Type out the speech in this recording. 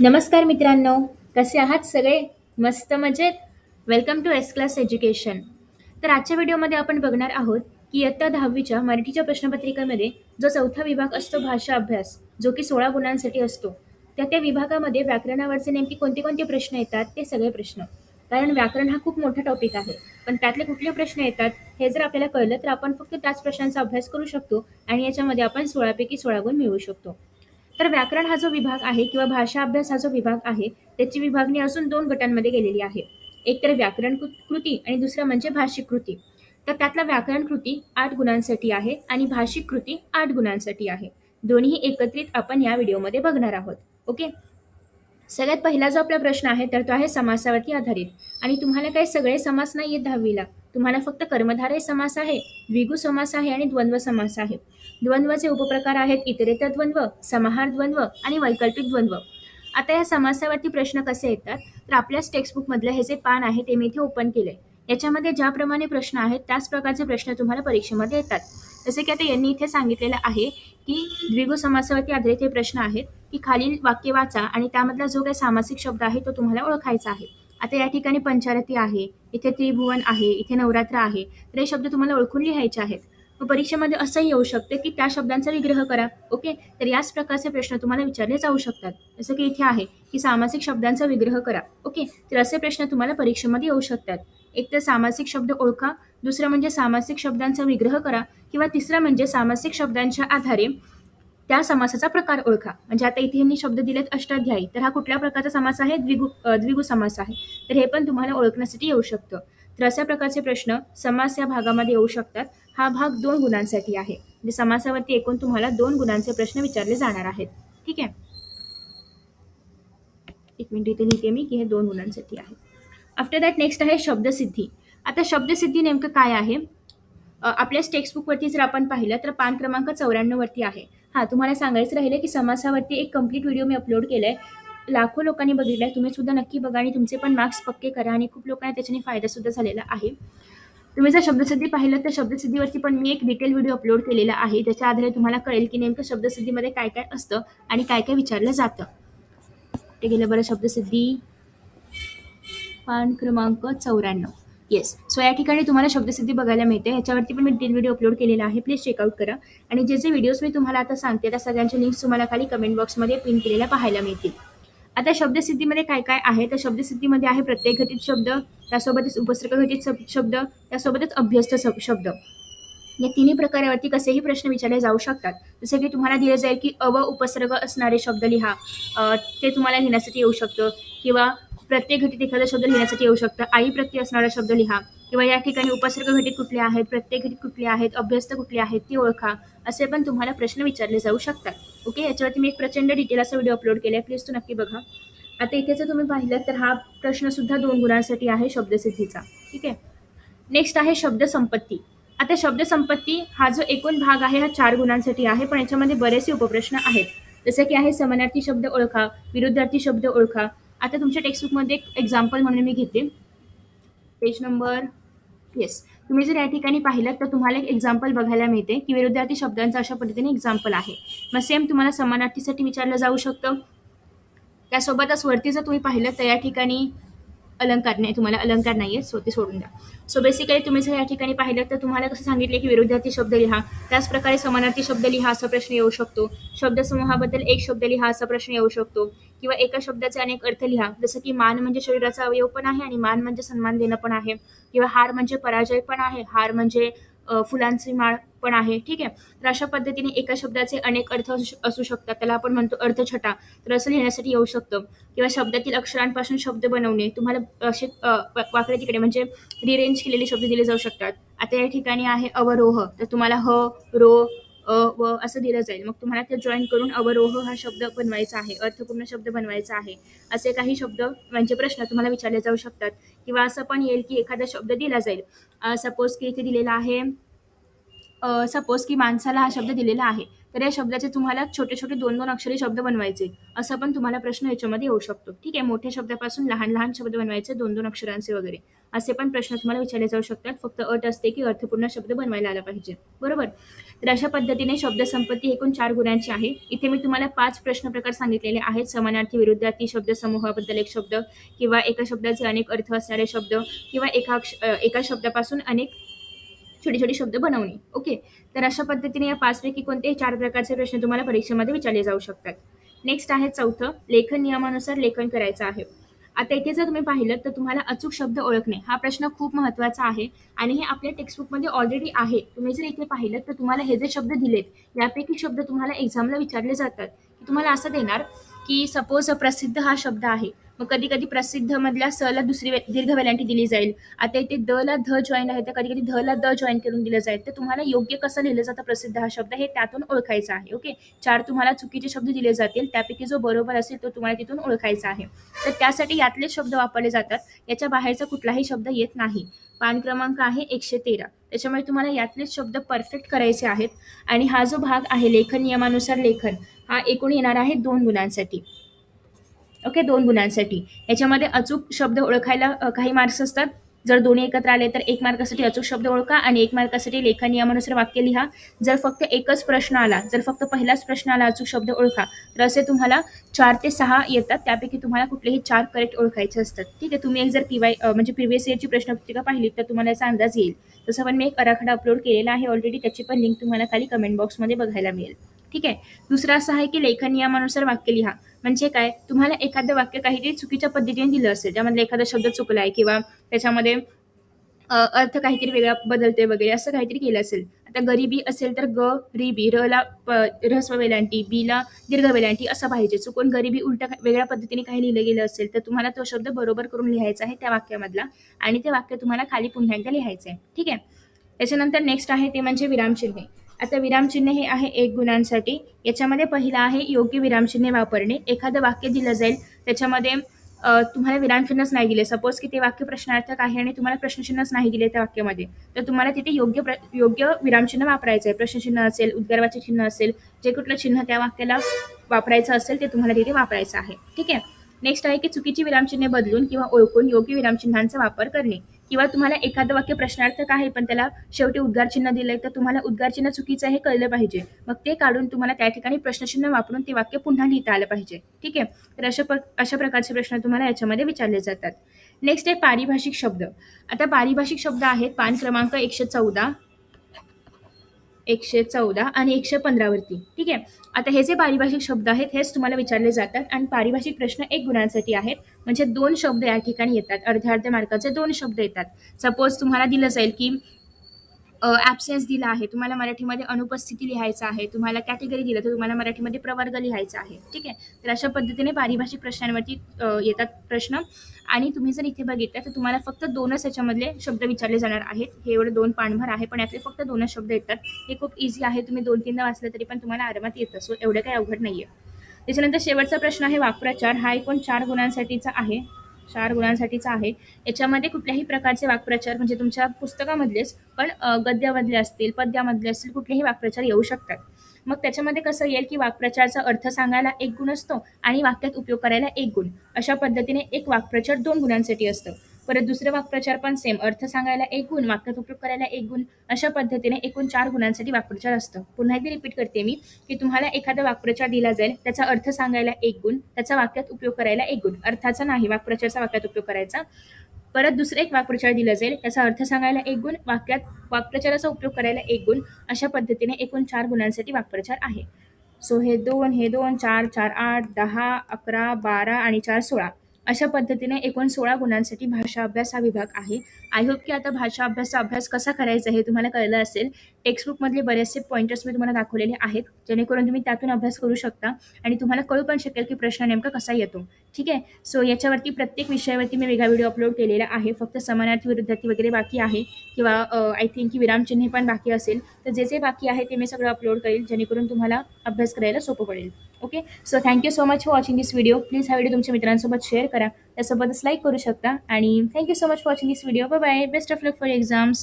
नमस्कार मित्रांनो कसे आहात सगळे? मस्त मजेत? Welcome to S class education तर आजच्या व्हिडिओमध्ये आपण बघणार आहोत की इयत्ता दहावीच्या मराठीच्या प्रश्नपत्रिकेमध्ये जो चौथा विभाग असतो भाषा अभ्यास जो की सोळा गुणांसाठी असतो त्या त्या विभागामध्ये व्याकरणावरचे नेमके कोणते कोणते प्रश्न येतात ते सगळे प्रश्न. कारण व्याकरण हा खूप मोठा टॉपिक आहे. पण त्यातले कुठले प्रश्न येतात हे जर आपल्याला कळलं तर आपण फक्त त्याच प्रश्नांचा अभ्यास करू शकतो आणि याच्यामध्ये आपण सोळापैकी सोळा गुण मिळवू शकतो. तर व्याकरण हा जो विभाग आहे किंवा भाषा अभ्यास हा जो विभाग आहे त्याची विभागणी असून दोन गटांमध्ये गेलेली आहे. एक तर व्याकरण कृती आणि दुसरं म्हणजे भाषिक कृती. तर त्यातला व्याकरण कृती आठ गुणांसाठी आहे आणि भाषिक कृती आठ गुणांसाठी आहे. दोन्ही एकत्रित आपण या व्हिडिओमध्ये बघणार आहोत. ओके? सगळ्यात पहिला जो आपला प्रश्न आहे तर तो आहे समासावरती आधारित. आणि तुम्हाला काही सगळे समास नाही आहेत दहावीला तुम्हाला फक्त कर्मधारय समास आहे द्विगु समास आहे आणि द्वंद्व समास आहे. द्वंद्वचे उपप्रकार आहेत इतरेतर द्वंद्व समाहार द्वंद्व आणि वैकल्पिक द्वंद्व. आता या समासावरती प्रश्न कसे येतात? तर आपल्याच टेक्स्टबुकमधलं हे जे पान आहे ते मी इथे ओपन केलंय. याच्यामध्ये ज्याप्रमाणे प्रश्न आहेत त्याच प्रकारचे प्रश्न तुम्हाला परीक्षेमध्ये येतात. जसे की आता यांनी इथे सांगितलेलं आहे की द्विगु समासावरती आधारित हे प्रश्न आहेत की खालील वाक्य वाचा आणि त्यामधला जो काही सामासिक शब्द आहे तो तुम्हाला ओळखायचा आहे. आता या ठिकाणी पंचारती आहे इथे त्रिभुवन आहे इथे नवरात्र आहे तर हे शब्द तुम्हाला ओळखून लिहायचे आहेत. मग परीक्षेमध्ये असंही येऊ शकते की त्या शब्दांचा विग्रह करा ओके? तर याच प्रकारचे प्रश्न तुम्हाला विचारले जाऊ शकतात. जसं की इथे आहे की सामासिक शब्दांचा विग्रह करा ओके? तर असे प्रश्न तुम्हाला परीक्षेमध्ये येऊ शकतात. एक तर सामासिक शब्द ओळखा दुसरं म्हणजे सामासिक शब्दांचा विग्रह करा किंवा तिसरं म्हणजे सामासिक शब्दांच्या आधारे त्या समासाचा प्रकार ओळखा. म्हणजे आता इथे यांनी शब्द दिलेत अष्टाध्यायी. तर हा कुठल्या प्रकारचा समास आहे? द्विगु द्विगु समास आहे. तर हे पण तुम्हाला ओळखण्यासाठी येऊ शकतं. तर अशा प्रकारचे प्रश्न समास या भागामध्ये येऊ शकतात. हा भाग दोन गुणांसाठी आहे. म्हणजे समासावरती एकूण तुम्हाला दोन गुणांचे प्रश्न विचारले जाणार आहेत. ठीक आहे? एक मिनिट इथे लिहिते मी की हे दोन गुणांसाठी आहे. आफ्टर दॅट नेक्स्ट आहे शब्दसिद्धी. आता शब्दसिद्धी नेमकं काय आहे? आपल्याच टेक्स्टबुकवरती जर आपण पाहिलं तर पान क्रमांक चौऱ्याण्णववरती आहे. हां तुम्हाला सांगायचं राहिलं की समासावरती एक कंप्लीट व्हिडिओ मी अपलोड केला आहे लाखो लोकांनी बघितला आहे तुम्ही सुद्धा नक्की बघा आणि तुमचे पण मार्क्स पक्के करा आणि खूप लोकांना त्याच्याने फायदा सुद्धा झालेला आहे. तुम्ही जर शब्दसिद्धी पाहिलं तर शब्दसिद्धीवरती पण मी एक डिटेल व्हिडिओ अपलोड केलेला आहे. त्याच्या आधारे तुम्हाला कळेल की नेमकं शब्दसिद्धीमध्ये काय काय असतं आणि काय काय विचारलं जातं. ते गेलं बरं शब्दसिद्धी? पान क्रमांक चौऱ्याण्णव. येस सो या ठिकाणी तुम्हाला शब्दसिद्धी बघायला मिळते. ह्याच्यावरती पण मी डिटेल व्हिडिओ अपलोड केलेला आहे. प्लीज चेकआउट करा. आणि जे जे व्हिडिओज मी तुम्हाला आता सांगते त्या सगळ्यांच्या लिंक्स तुम्हाला खाली कमेंट बॉक्समध्ये पिन केलेल्या पाहायला मिळतील. आता शब्दसिद्धीमध्ये काय काय आहे? तर शब्दसिद्धीमध्ये आहे प्रत्येक घटित शब्द त्यासोबतच उपसर्ग घटित शब्द त्यासोबतच अभ्यस्त शब्द. या तिन्ही प्रकारावरती कसेही प्रश्न विचारले जाऊ शकतात. जसं की तुम्हाला दिलं जाईल की अव उपसर्ग असणारे शब्द लिहा. ते तुम्हाला लिहिण्यासाठी येऊ शकतं. किंवा प्रत्येक घटीत एखादा शब्द लिहिण्यासाठी येऊ शकतं. आई प्रत्यय असणारा शब्द लिहा. किंवा या ठिकाणी उपसर्ग घटीत कुठले आहेत प्रत्येक घटीत कुठले आहेत अभ्यस्त कुठले आहेत ती ओळखा. असे पण तुम्हाला प्रश्न विचारले जाऊ शकतात. ओके? याच्यावरती मी एक प्रचंड डिटेल असा व्हिडिओ अपलोड केला आहे प्लीज तो नक्की बघा. आता इथे जर तुम्ही पाहिलं तर हा प्रश्न सुद्धा दोन गुणांसाठी आहे शब्दसिद्धीचा. ठीक आहे? नेक्स्ट आहे शब्दसंपत्ती आता शब्दसंपत्ती हा जो एकूण भाग आहे हा चार गुणांसाठी आहे पण याच्यामध्ये बरेचसे उपप्रश्न आहेत. जसे की आहे समानार्थी शब्द ओळखा विरुद्धार्थी शब्द ओळखा आता तुमच्या टेक्स्टबुकमध्ये एक एक्झाम्पल म्हणून मी घेते. पेज नंबर येस तुम्ही जर या ठिकाणी पाहिलं तर तुम्हाला एक एक्झाम्पल बघायला मिळते की विरुद्धार्थी शब्दांचा अशा पद्धतीने एक्झाम्पल आहे. मग सेम तुम्हाला समानार्थीसाठी विचारलं जाऊ शकतं. त्यासोबतच वरती जर तुम्ही पाहिलं तर या ठिकाणी अलंकार नाही तुम्हाला अलंकार नाही आहे सो ते सोडून द्या. सो बेसिकली तुम्ही जर या ठिकाणी पाहिलं तर तुम्हाला कसं सांगितलं की विरुद्धार्थी शब्द लिहा त्याचप्रकारे समानार्थी शब्द लिहा असा प्रश्न येऊ शकतो. शब्दसमूहाबद्दल एक शब्द लिहा असा प्रश्न येऊ शकतो. किंवा एका शब्दाचे अनेक अर्थ लिहा जसं की मान म्हणजे शरीराचा अवयव पण आहे आणि मान म्हणजे सन्मान देणं पण आहे. किंवा हार म्हणजे पराजय पण आहे हार म्हणजे फुलांची माळ पण आहे ठीक आहे? तर अशा पद्धतीने एका शब्दाचे अनेक अर्थ असू असू शकतात. त्याला आपण म्हणतो अर्थछटा. तर असं लिहिण्यासाठी येऊ शकतं. किंवा शब्दातील अक्षरांपासून शब्द बनवणे. तुम्हाला असे वाकडे तिकडे म्हणजे रिरेंज केलेले शब्द दिले जाऊ शकतात. आता या ठिकाणी आहे अवरोह. तर तुम्हाला ह रो अ व असं दिलं जाईल. मग तुम्हाला ते जॉईन करून अवरोह हा शब्द बनवायचा आहे. अर्थपूर्ण शब्द बनवायचा आहे. असे काही शब्द म्हणजे प्रश्न तुम्हाला विचारले जाऊ शकतात. किंवा असं पण येईल की एखादा शब्द दिला जाईल. सपोज की इथे दिलेला आहे सपोज की माणसाला हा शब्द दिलेला आहे तर या शब्दाचे तुम्हाला छोटे छोटे दोन दोन अक्षरी शब्द बनवायचे. असा पण तुम्हाला प्रश्न याच्यामध्ये येऊ शकतो. ठीक आहे मोठ्या शब्दापासून लहान लहान शब्द बनवायचे दोन दोन अक्षरांचे वगैरे. असे पण प्रश्न तुम्हाला विचारले जाऊ शकतात. फक्त अट असते की अर्थपूर्ण शब्द बनवायला आला पाहिजे. बरोबर? तर अशा पद्धतीने शब्दसंपत्ती एकूण चार गुणांची आहे. इथे मी तुम्हाला पाच प्रश्न प्रकार सांगितलेले आहेत. समानार्थी विरुद्धार्थी शब्द समूहाबद्दल एक शब्द किंवा एका शब्दाचे अनेक अर्थ असणारे शब्द किंवा एका अक्ष- अ, एका शब्दापासून अनेक छोटे छोटे शब्द बनवणे. ओके तर अशा पद्धतीने या पाचपैकी कोणतेही चार प्रकारचे प्रश्न तुम्हाला परीक्षेमध्ये विचारले जाऊ शकतात. नेक्स्ट आहे चौथं. लेखन नियमानुसार लेखन करायचं आहे. आता इथे जर तुम्ही पाहिलं तर तुम्हाला अचूक शब्द ओळखणे हा प्रश्न खूप महत्त्वाचा आहे आणि हे आपल्या टेक्स्टबुकमध्ये ऑलरेडी आहे. तुम्ही जर इथे पाहिलं तर तुम्हाला हे जे शब्द दिलेत यापैकी शब्द तुम्हाला एक्झामला विचारले जातात. की तुम्हाला असं देणार की सपोज प्रसिद्ध हा शब्द आहे. मग कधी कधी प्रसिद्ध मधल्या स ला दुसरी दीर्घ वेलांटी दिली जाईल. आता इथे द ला ध जॉईन आहे तर कधी कधी ध ला द जॉईन करून दिलं जाईल. तर तुम्हाला योग्य कसं लिहिलं जातं प्रसिद्ध हा शब्द हे त्यातून ओळखायचा आहे ओके? चार तुम्हाला चुकीचे शब्द दिले जातील त्यापैकी जो बरोबर असेल तो तुम्हाला तिथून ओळखायचा आहे. तर त्यासाठी यातले शब्द वापरले जातात. याच्या बाहेरचा कुठलाही शब्द येत नाही. पान क्रमांक आहे एकशे तेरा. त्याच्यामुळे तुम्हाला यातलेच शब्द परफेक्ट करायचे आहेत. आणि हा जो भाग आहे लेखन नियमानुसार लेखन हा एकूण येणार आहे दोन गुणांसाठी. ओके दोन गुणांसाठी. याच्यामध्ये अचूक शब्द ओळखायला काही मार्क्स असतात. जर दोन्ही एकत्र आले तर एक मार्कासाठी अचूक शब्द ओळखा आणि एक मार्कासाठी लेखन नियमानुसार वाक्य लिहा. जर फक्त एकच प्रश्न आला जर फक्त पहिलाच प्रश्न आला अचूक शब्द ओळखा तर असे तुम्हाला चार ते सहा येतात. त्यापैकी तुम्हाला कुठलेही चार करेक्ट ओळखायचे असतात. ठीक आहे तुम्ही एक जर पी वाय म्हणजे प्रिव्हियस इयरची प्रश्नपत्रिका पाहिली तर तुम्हाला याचा अंदाज येईल. तसं पण मी एक आराखडा अपलोड केलेला आहे ऑलरेडी त्याची पण लिंक तुम्हाला खाली कमेंट बॉक्समध्ये बघायला मिळेल. ठीक आहे? दुसरं असं आहे की लेखन नियमानुसार वाक्य लिहा. म्हणजे काय? तुम्हाला एखादं वाक्य काहीतरी चुकीच्या पद्धतीने दिलं असेल ज्यामध्ये एखादा शब्द चुकला आहे किंवा त्याच्यामध्ये अर्थ काहीतरी वेगळा बदलते वगैरे असं काहीतरी केलं असेल. आता गरिबी असेल तर ग रिबी बी र ला प- वेलांटी बी ला दीर्घ वेलांटी असं पाहिजे. चुकून गरिबी उलट वेगळ्या पद्धतीने काही लिहिलं गेलं असेल तर तुम्हाला तो शब्द बरोबर करून लिहायचा आहे त्या वाक्यामधला आणि ते वाक्य तुम्हाला खाली पुन्हा एकदा लिहायचं आहे ठीक आहे? त्याच्यानंतर नेक्स्ट आहे ते म्हणजे विरामचिन्हे आता विरामचिन्ह हे आहे एक गुणांसाठी. याच्यामध्ये पहिलं आहे योग्य विरामचिन्हे वापरणे. एखादं वाक्य दिलं जाईल त्याच्यामध्ये तुम्हाला विरामचिन्हच नाही दिले. सपोज की ते वाक्य प्रश्नार्थक आहे आणि तुम्हाला प्रश्नचिन्हच नाही दिले त्या वाक्यामध्ये. तर तुम्हाला तिथे योग्य प्र योग्य विरामचिन्ह वापरायचं आहे प्रश्नचिन्ह असेल उद्गारवाचे चिन्ह असेल जे कुठलं चिन्ह त्या वाक्याला वापरायचं असेल ते तुम्हाला तिथे वापरायचं आहे. ठीक आहे? नेक्स्ट आहे की चुकीची विरामचिन्हे बदलून किंवा ओळखून योग्य विरामचिन्हांचा वापर करणे. किंवा तुम्हाला एखादं वाक्य प्रश्नार्थक आहे पण त्याला शेवटी उद्गार चिन्ह दिलंय तर तुम्हाला उद्गार चिन्ह चुकीचं आहे हे कळलं पाहिजे. मग ते काढून तुम्हाला त्या ठिकाणी प्रश्नचिन्ह वापरून ते वाक्य पुन्हा लिहिता आलं पाहिजे. ठीक आहे? तर अशा अशा प्रकारचे प्रश्न तुम्हाला याच्यामध्ये विचारले जातात. नेक्स्ट आहे पारिभाषिक शब्द. आता पारिभाषिक शब्द आहेत पान क्रमांक एकशे चौदा. एकशे चौदा आणि एकशे पंधरावरती ठीक आहे? आता हे जे पारिभाषिक शब्द आहेत हेच तुम्हाला विचारले जातात आणि पारिभाषिक प्रश्न एक गुणांसाठी आहेत. म्हणजे दोन शब्द या ठिकाणी येतात. अर्ध्या अर्ध्या मार्काचे दोन शब्द येतात. सपोज तुम्हाला दिलं जाईल की ॲबसेन्स दिला आहे. तुम्हाला मराठीमध्ये अनुपस्थिती लिहायचं आहे. तुम्हाला कॅटेगरी दिलं तर तुम्हाला मराठीमध्ये प्रवर्ग लिहायचा आहे. ठीक आहे? तर अशा पद्धतीने पारिभाषिक प्रश्नांवरती येतात प्रश्न. आणि तुम्ही जर इथे बघितलं तर तुम्हाला फक्त दोनच याच्यामधले शब्द विचारले जाणार आहेत. हे एवढं दोन पानभर आहे पण यातले फक्त दोनच शब्द येतात. हे खूप इझी आहे. तुम्ही दोन तीनदा वाचलं तरी पण तुम्हाला आरामात येतं. सो एवढं काही अवघड नाही आहे त्याच्यानंतर शेवटचा प्रश्न आहे वाक्प्रचार. हा एकूण चार गुणांसाठीचा आहे. चार गुणांसाठीचा आहे. याच्यामध्ये कुठल्याही प्रकारचे वाक्प्रचार म्हणजे तुमच्या पुस्तकामधलेच पण गद्यामधले असतील पद्यामधले असतील कुठलेही वाक्प्रचार येऊ शकतात. मग त्याच्यामध्ये कसं येईल की वाक्प्रचारचा अर्थ सांगायला एक गुण असतो आणि वाक्यात उपयोग करायला एक गुण. अशा पद्धतीने एक वाक्प्रचार दोन गुणांसाठी असतं. परत दुसरं वाक्प्रचार पण सेम अर्थ सांगायला एक गुण वाक्यात उपयोग करायला एक गुण. अशा पद्धतीने एकूण चार गुणांसाठी वाक्प्रचार असतं. पुन्हा एकदा रिपीट करते मी की तुम्हाला एखादा वाक्प्रचार दिला जाईल त्याचा अर्थ सांगायला एक गुण त्याचा वाक्यात उपयोग करायला एक गुण. अर्थाचा नाही वाक्प्रचारचा वाक्यात उपयोग करायचा. परत दुसरं एक वाक्प्रचार दिला जाईल त्याचा अर्थ सांगायला एक गुण वाक्यात वाक्प्रचाराचा उपयोग करायला एक गुण. अशा पद्धतीने एकूण चार गुणांसाठी वाक्प्रचार आहे. सो हे दोन हे दोन चार चार आठ दहा अकरा बारा आणि चार सोळा. अशा पद्धतीने एकूण सोळा गुणांसाठी भाषा अभ्यास हा विभाग आहे. आय होप की आता भाषा अभ्यासचा अभ्यास कसा करायचा हे तुम्हाला कळलं असेल. टेक्स्टबुकमधले बरेचसे पॉईंटर्स मी तुम्हाला दाखवलेले आहेत जेणेकरून तुम्ही त्यातून अभ्यास करू शकता आणि तुम्हाला कळू पण शकेल की प्रश्न नेमका कसा येतो. ठीक आहे? सो याच्यावरती प्रत्येक विषयावरती मी वेगळा व्हिडिओ अपलोड केलेला आहे. फक्त समानार्थी विरुद्धार्थी वगैरे बाकी आहे किंवा आय थिंक की विरामचिन्हे पण बाकी असेल तर जे जे बाकी आहे ते मी सगळं अपलोड करेल जेणेकरून तुम्हाला अभ्यास करायला सोपं पडेल. Okay so thank you so much for watching this video please हा व्हिडिओ तुमच्या मित्रांसोबत शेअर करा. त्यासोबतच लाईक करू शकता. आणि thank you so much for watching this video bye best of luck for exams